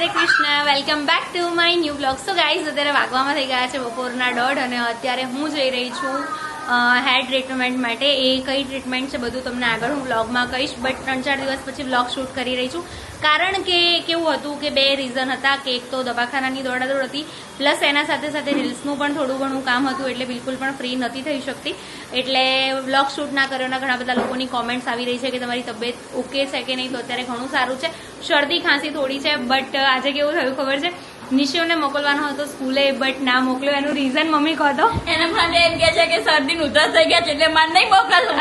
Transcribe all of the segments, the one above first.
Hare Krishna welcome back to my new blog so guys અત્યારે વાગવામાં થઈ ગયા છે બપોરના દોઢ અને અત્યારે હું જઈ રહી છું હેર ટ્રીટમેન્ટ માટે એ કઈ ટ્રીટમેન્ટ છે બધું તમને આગળ હું વ્લોગમાં કહીશ. બટ ત્રણ ચાર દિવસ પછી વ્લોગ શૂટ કરી રહી છું. કારણ કે કેવું હતું કે બે રીઝન હતા કે એક તો દવાખાનાની દોડાદોડ હતી પ્લસ એના સાથે સાથે રીલ્સનું પણ થોડું ઘણું કામ હતું એટલે બિલકુલ પણ ફ્રી નથી થઈ શકતી. એટલે વ્લોગ શૂટ ના કર્યોના ઘણા બધા લોકોની કોમેન્ટ્સ આવી રહી છે કે તમારી તબિયત ઓકે છે કે નહીં તો અત્યારે ઘણું સારું છે. શરદી ખાંસી થોડી છે બટ આજે કેવું થયું ખબર છે? નિશિઓને મોકલવાનો હતો સ્કૂલે બટ ના મોકલ્યો. એનું રીઝન મમ્મી કહો તો એને મને એમ કે છે કે શરદી ઉધરસ થઈ ગયા છે એટલે મને નહીં મોકલવું.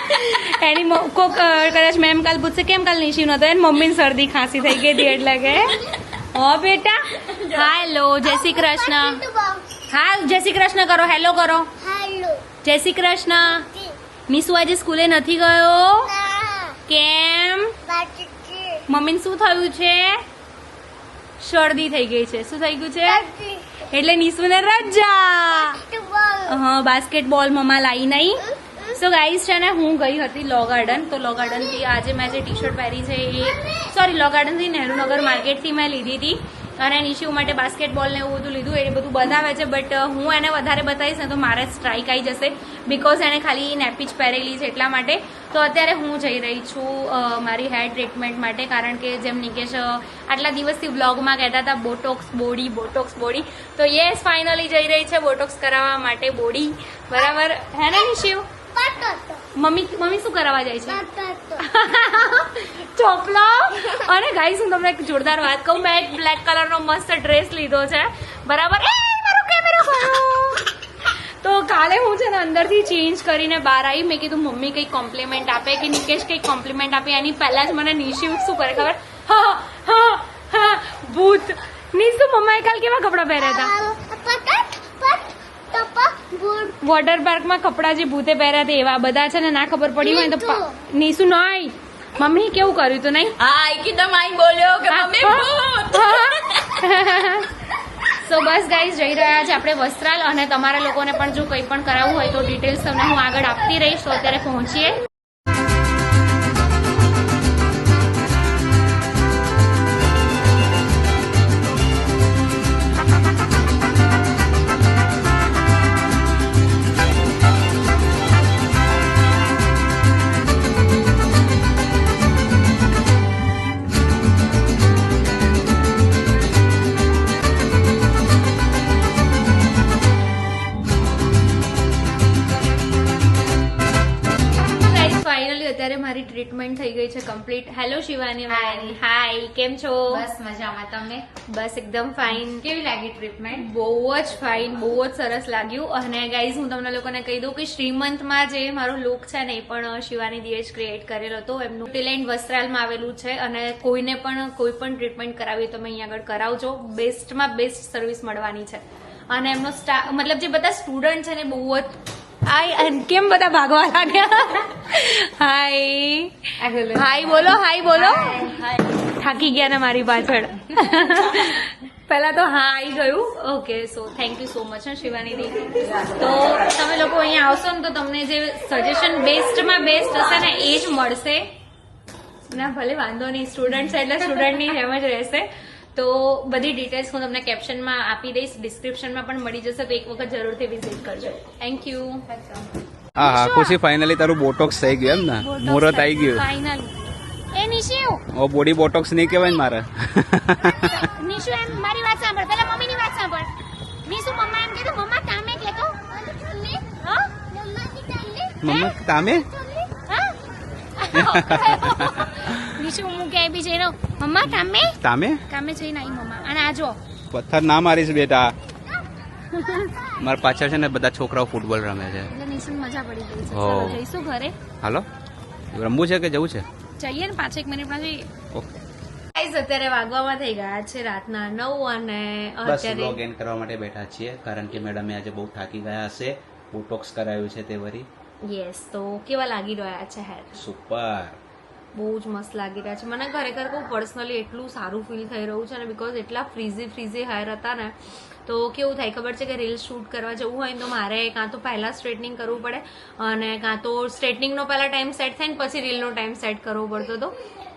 એની કોક કદાચ મેમ કાલ પૂછશે કેમ કાલ નિશુ નતો એને મમ્મીને શરદી ખાંસી થઈ ગઈ હતી એટલે કે ઓ બેટા હાલો જય શ્રી કૃષ્ણ. હા જય શ્રી કૃષ્ણ કરો હેલો કરો. જય શ્રી કૃષ્ણ. નિશુ આજે સ્કૂલે નથી ગયો? કેમ? મમ્મીને શું થયું છે? શરદી થઈ ગઈ છે. શું થઈ ગયું છે? એટલે નિશુને રજા. હા બાસ્કેટબોલ મમ્મા લાવી નહીં સો ગાઈસ છે ને હું ગઈ હતી લો ગાર્ડન તો લો ગાર્ડનથી આજે મેં જે ટી શર્ટ પહેરી છે એ સોરી લો ગાર્ડનથી નહેરુનગર માર્કેટથી મેં લીધી હતી. અને નિશુ માટે બાસ્કેટબોલ ને એવું બધું લીધું, એ બધું બતાવે છે બટ હું એને વધારે બતાવીશ ને તો મારે સ્ટ્રાઇક આવી જશે. બીકોઝ એણે ખાલી નેપી જ પહેરેલી છે એટલા માટે. તો અત્યારે હું જઈ રહી છું મારી હેર ટ્રીટમેન્ટ માટે, કારણ કે જેમ નિકેશ આટલા દિવસથી વ્લોગમાં કહેતા હતા બોટોક્સ બોડી બોટોક્સ બોડી તો યસ ફાઇનલી જઈ રહી છે બોટોક્સ કરાવવા માટે બોડી બરાબર? હે ને, નિશિવ? મમ્મી મમ્મી શું કરાવવા જાય છે? ચોપલો? અને ગાઈસ હું તમને એક જોરદાર વાત કહું. મેં એક બ્લેક કલરનો મસ્ત ડ્રેસ લીધો છે. બરાબર? તો કાલે હું છે ને અંદરથી ચેન્જ કરીને બહાર આવી. મેં કીધું મમ્મી કંઈક કોમ્પ્લિમેન્ટ આપે કે નિકેશ કંઈક કોમ્પ્લિમેન્ટ આપે? એની પહેલા જ મને નિશિવ શું કરે ખબર? હા હા હા ભૂત. નિશુ મમ્માએ કાલ કેવા કપડાં પહેર્યા હતા? વોટર પાર્કમાં કપડાં જે ભૂતે પહેર્યા હતા એવા બધા છે ને ના ખબર પડી હોય તો નીસુ ન નહીં. મમ્મી કેવું કર્યું તું નહીં? હા એકદમ આઈ બોલ્યો કે મમ્મી સો બસ ગાઈઝ જઈ રહ્યા છે આપણે વસ્ત્રાલ અને તમારા લોકોને પણ જો કંઈ પણ કરાવવું હોય તો ડિટેલ્સ તમને હું આગળ આપતી રહીશ. તો અત્યારે પહોંચીએ. ગઈ હેલો શિવાની Hi. હાય કેમ છો? બસ મજામાં. તમે? બસ એકદમ ફાઇન કેવી લાગી ટ્રીટમેન્ટ બહુ જ ફાઇન બહુ જ સરસ લાગ્યું. અને ગાઈઝ હું તમને લોકોને કહી દઉં કે શ્રીમંતમાં જે મારો લુક છે ને એ પણ શિવાની દીએ જ ક્રિએટ કરેલો હતો. એમનું ટેલેન્ટ વસ્ત્રાલમાં આવેલું છે. અને કોઈને પણ કોઈ પણ ટ્રીટમેન્ટ કરાવી તો તમે અહીંયા આગળ કરાવજો. બેસ્ટમાં બેસ્ટ સર્વિસ મળવાની છે. અને એમનો સ્ટા મતલબ જે બધા સ્ટુડન્ટ છે ને બહુ જ અને કેમ બધા ભાગવા લાગ્યા? હાય હાય બોલો. હાય બોલો થાકી ગયા ને મારી પાછળ. પહેલા તો હા આવી ગયું. Okay so thank you so much Shivani દી તો તમે લોકો અહીંયા આવશો ને તો તમને જે સજેશન બેસ્ટમાં બેસ્ટ હશે ને એ જ મળશે. ના ભલે વાંધો નહીં સ્ટુડન્ટ છે એટલે સ્ટુડન્ટની જેમ જ રહેશે. તો બધી ડિટેલ્સ હું તમને કેપ્શનમાં આપી દઈશ ડિસ્ક્રિપ્શનમાં પણ મળી જશે તો એક વખત જરૂરથી વિઝિટ કરજો. થેન્ક યુ હા હા ખુશી ફાઇનલી તારું બોટોક્સ થઈ ગયું એમ ને? મુહૂર્ત આવી ગયું ફાઇનલ એ નિશુ! ઓ બોડી બોટોક્સ નહીં કહેવાય ને મારે. નિશુ એમ મારી વાત સાંભળ પેલા મમ્મીની વાત સાંભળ. નિશુ મમ્મા એમ કીધું મમ્મા કામે કહેતો? હા? મમ્મા તામે? નિશુ હું ક્યાંય બી જઈને મમ્મા કામે તામે? કામે જઈને આવી મમ્મા. અને આ જો પથ્થર ના મારીશ બેટા. મારા પાછળ છે ને બધા છોકરાઓ ફૂટબોલ રમે છે. એટલે નિશુ મજા પડી ગઈ છે. ચાલો જઈશું ઘરે. હાલો? રમવું છે કે જવું છે? જઈએ ને પાંચેક મિનિટ જઈએ ઓકે. ગાઈઝ અત્યારે વાગવામાં થઈ ગયા છે રાતના નવ અને અત્યારે લોગ ઇન કરવા માટે બેઠા છીએ કારણ કે મેડમે આજે બહુ થાકી ગયા હશે. બોટોક્સ કરાવ્યું છે તે વરી. યસ તો કેવા લાગી રહ્યા છે હેર સુપર બહુ જ મસ્ત લાગી રહ્યા છે. મને ખરેખર કહું પર્સનલી એટલું સારું ફીલ થઈ રહ્યું છે ને બિકોઝ એટલા ફ્રીઝી ફ્રીઝી હેર હતા ને તો કેવું થાય ખબર છે કે રીલ શૂટ કરવા જવું હોય ને તો મારે કાં તો પહેલાં સ્ટ્રેટનિંગ કરવું પડે અને કાં તો સ્ટ્રેટનિંગનો પહેલાં ટાઈમ સેટ થાય ને પછી રીલનો ટાઈમ સેટ કરવો પડતો હતો.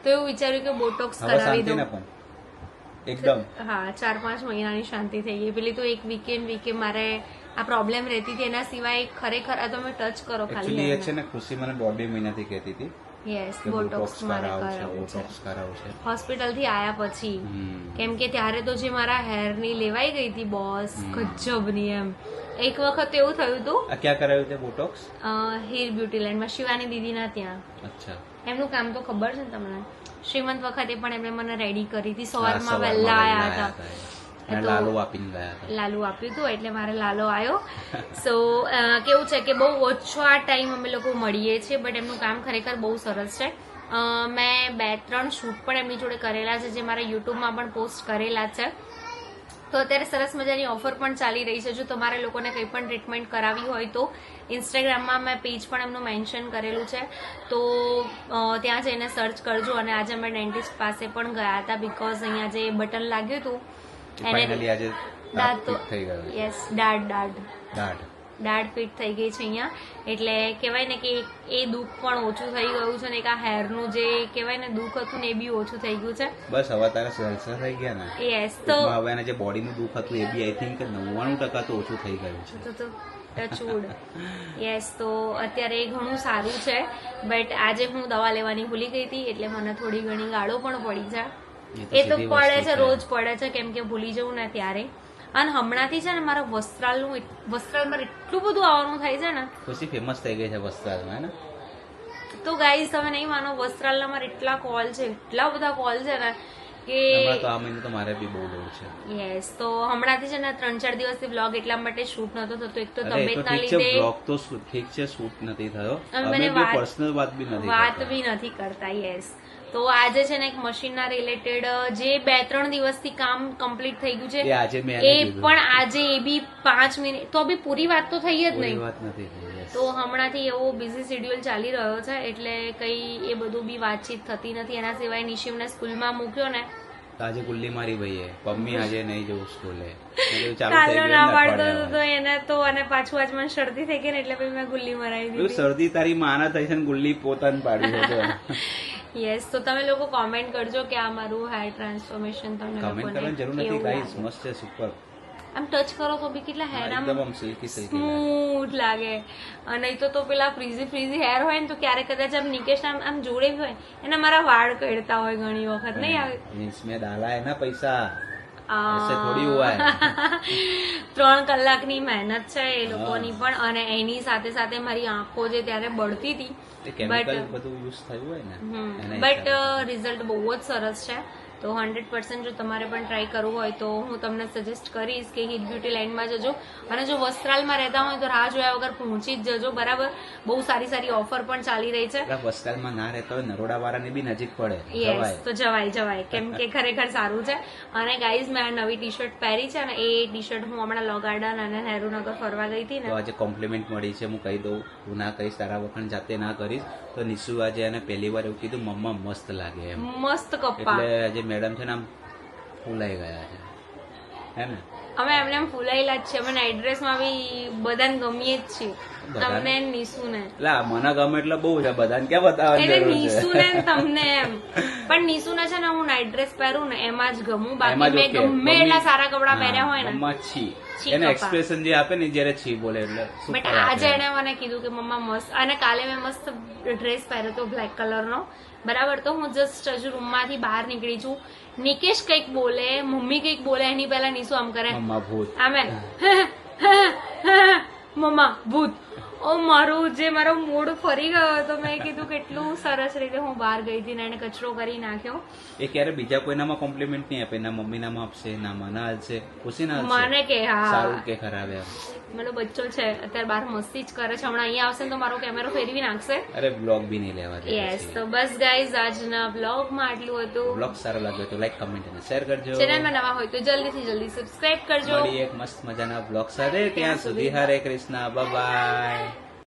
તો એવું વિચાર્યું કે બોટોક્સ કરાવી દઉં. એકદમ. હા ચાર પાંચ મહિનાની શાંતિ થઈ ગઈ. પેલી તો એક વીકેન્ડ વીકે મારે આ પ્રોબ્લેમ રહેતી હતી. એના સિવાય ખરેખર આ તમે ટચ કરો ખાલી છે ને ખુશી મને દોઢ બે મહિનાથી કહેતી હતી. યસ બોટોક્સ મારે કરાવવું છે હોસ્પિટલથી આયા પછી કેમ કે ત્યારે તો જે મારા હેરની લેવાઈ ગઈ હતી બોસ ગજબની એમ. એક વખત એવું થયું હતું ક્યાં કરાવ્યું હતું બોટોક્સ હીર બ્યુટી લેન્ડમાં શિવાની દીદીના ત્યાં. અચ્છા. એમનું કામ તો ખબર છે ને તમને? શ્રીમંત વખતે પણ એમણે મને રેડી કરી હતી. સવારમાં વહેલા આવ્યા આયા હતા લાલો આપીને ગયા લાલુ આપ્યું હતું એટલે મારે લાલો આવ્યો સો કેવું છે કે બહુ ઓછો આ ટાઈમ અમે લોકો મળીએ છીએ બટ એમનું કામ ખરેખર બહુ સરસ છે. મેં બે ત્રણ શૂટ પણ એમની જોડે કરેલા છે જે મારા યુટ્યુબમાં પણ પોસ્ટ કરેલા છે. તો અત્યારે સરસ મજાની ઓફર પણ ચાલી રહી છે. જો તમારે લોકોને કંઈ પણ ટ્રીટમેન્ટ કરાવી હોય તો ઇન્સ્ટાગ્રામમાં મેં પેજ પણ એમનું મેન્શન કરેલું છે. તો ત્યાં જઈને સર્ચ કરજો. અને આજે અમે ડેન્ટિસ્ટ પાસે પણ ગયા હતા બિકોઝ અહીંયા જે બટન લાગ્યું હતું ફાઇનલી આજે દાંત થઈ ગયો યસ દાઢ દાઢ દાઢ દાઢ ફિટ થઈ ગઈ છે અહીંયા. એટલે કહેવાય ને કે એ દુઃખ પણ ઓછું થઈ ગયું છે ને એક આ હેરનું જે કહેવાય ને દુઃખ હતું ને એ બી ઓછું થઈ ગયું છે. બસ હવે તારે સલસા થઈ ગયા ને. યસ તો હવે એના જે બોડીનું દુઃખ હતું એ બી આઈ થિંક નવ્વાણું ટકા તો ઓછું થઈ ગયું છે. તો તો ટચવુડ. યસ તો અત્યારે એ ઘણું સારું છે. બટ આજે હું દવા લેવાની ભૂલી ગઈ હતી એટલે મને થોડી ઘણી ગાળો પણ પડી છે. એ તો પડે છે રોજ પડે છે કેમ કે ભૂલી જવું ને ત્યારે. અને હમણાંથી છે ને મારા વસ્ત્રાલનું એટ- વસ્ત્રાલમાં એટલું બધું આવવાનું થાય છે ને. ખુશી ફેમસ થઈ ગઈ છે વસ્ત્રાલમાં ને? તો ગાઈઝ તમે નહીં માનો વસ્ત્રાલના મારા એટલા કોલ છે એટલા બધા કોલ છે ને કે તો આ મહિને તો મારે બી બહુ લોડ છે. યસ તો હમણાંથી છે ને ત્રણ ચાર દિવસથી બ્લોગ એટલા માટે શૂટ નતો થતો. એક તો તબિયતના લીધે બ્લોગ તો ઠીક છે શૂટ નથી થયો. અમે મને બી વાત- પર્સનલ વાત બી નથી વાત બી નથી કરતા યસ તો આજે છે ને એક મશીનના રિલેટેડ જે બે ત્રણ દિવસથી કામ કમ્પ્લીટ થઈ ગયું છે એ પણ આજે એ બી પાંચ મિનિટ તો બી પૂરી વાત તો થઈ જ નહીં. તો હમણાંથી એવો બિઝી શેડ્યુલ ચાલી રહ્યો છે એટલે કઈ એ બધું બી વાતચીત થતી નથી. એના સિવાય નિશિમને સ્કૂલમાં મૂક્યો ને. આજે ગુલ્લી મારી ભાઈએ મમ્મી આજે નહીં જવું સ્કૂલે. કાલે ના પાડતો તો એને તો અને પાછું આજ મને શરદી થઈ ગઈ ને એટલે પછી મેં ગુલ્લી મરાવી દીધી. શરદી તારી માના થઈ છે ને ગુલ્લી પોતાને પાડી. યસ તો તમે લોકો કોમેન્ટ કરજો કે આ મારું હેર ટ્રાન્સફોર્મેશન તમને કમેન્ટ કરવાની જરૂર નથી ગાઈસ મસ્ત છે સુપર આમ ટચ કરો તો બી કેટલા હેર આમ સ્મૂથ લાગે. અને તો તો પેલા ફ્રીઝી ફ્રીઝી હેર હોય ને તો ક્યારેક કદાચ આમ નિકેશ આમ આમ જોડે બી હોય. એના મારા વાળ કડતા હોય ઘણી વખત નહીં આવે? મીન્સ મેં ડાલા એના પૈસા. થોડી હોય. ત્રણ કલાકની મહેનત છે એ લોકોની પણ અને એની સાથે સાથે મારી આંખો જે ત્યારે બળતી હતી બટ બધું યુઝ થયું હોય ને. બટ રિઝલ્ટ બહુ જ સરસ છે. તો હંડ્રેડ પર્સન્ટ જો તમારે પણ ટ્રાય કરવું હોય તો હું તમને સજેસ્ટ કરીશ કે હિટ બ્યુટી લાઇનમાં જજો. અને જો વસ્ત્રાલમાં રહેતા હોય તો રાહ જોયા વગર પહોંચી જ જજો. બરાબર? બહુ સારી સારી ઓફર પણ ચાલી રહી છે. વસ્ત્રાલમાં ના રહેતા હોય નરોડા વાળાને બી નજીક પડે. યસ તો જવાય જવાય. કેમ કે ખરેખર સારું છે. અને ગાઈઝ મેં આ નવી ટી શર્ટ પહેરી છે અને એ ટી શર્ટ હું હમણાં લો ગાર્ડન અને નહેરુનગર ફરવા ગઈ હતી ને. આજે કોમ્પ્લિમેન્ટ મળી છે. હું કહી દઉં હું ના કહીશ તારા વખાણ જાતે ના કરીશ. તો નિશુ આજે એને પહેલી વાર એવું કીધું મમ્મા મસ્ત લાગે. એમ. મસ્ત કપ્પા. એટલે આજે મેડમ છે ને આમ ફૂલાઈ ગયા છે. હે ને? અમે એમને એમ ફૂલાયેલા જ છે અમે નાઇટ ડ્રેસમાં બી બધાને ગમીએ જ છીએ. તમને નીસુને ને લા મને ગમે એટલે બહુ છે. બધાને ક્યાં બતાવે એટલે જરૂર ને તમને એમ. પણ નીસુને છે ને હું નાઇટ ડ્રેસ પહેરું ને એમાં જ ગમું. બાકી મેં ગમે એટલા સારા કપડાં પહેર્યા હોય ને. છી એને એક્સપ્રેશન જે આપે ને જયારે છી બોલે એટલે બટ આજે એને મને કીધું કે મમ્મા મસ્ત. અને કાલે મેં મસ્ત ડ્રેસ પહેર્યો હતો બ્લેક કલરનો બરાબર તો હું જસ્ટ હજુ રૂમમાંથી બહાર નીકળી છું. નિકેશ કંઈક બોલે મમ્મી કંઈક બોલે એની પહેલા નીસુ આમ કરે. મમ્મા ભૂત. આમે મમ્મા ભૂત. ઓ મારું જે મારો મૂડ ફરી ગયો હતો મેં કીધું કેટલું સરસ રીતે હું બહાર ગઈ હતી ને એને કચરો કરી નાખ્યો. એ ક્યારે બીજા કોઈનામાં કોમ્પ્લિમેન્ટ નહીં આપે? ના મમ્મીનામાં આપશે ના મને હાલશે ખુશી ના મને કે હા. સારું કે ખરાબ મારો બચ્ચો છે અત્યારે બહાર મસ્તી જ કરે છે. હમણાં અહીંયા આવશે તો મારો કેમેરો ફેરવી નાખશે. અરે બ્લોગ બી નહીં લેવા દે યસ તો બસ ગાઈઝ આજના બ્લોગમાં આટલું હતું. બ્લોગ સારો લાગ્યો તો લાઈક કમેન્ટ અને શેર કરજો. ચેનલમાં નવા હોય તો જલ્દીથી જલ્દી સબસ્ક્રાઇબ કરજો. એક મસ્ત મજાના બ્લોગ સાથે. ત્યાં સુધી હરે કૃષ્ણ. બાય